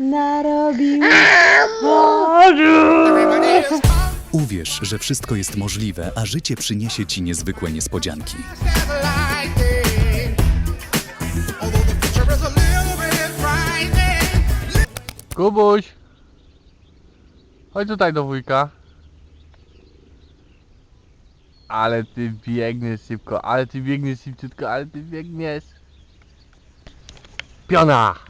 narobił. Home. Uwierz, że wszystko jest możliwe, a życie przyniesie ci niezwykłe niespodzianki. Kubuś! Chodź tutaj do wujka. Ale ty biegniesz szybko, ale ty biegniesz szybciutko, ale ty biegniesz. Piona!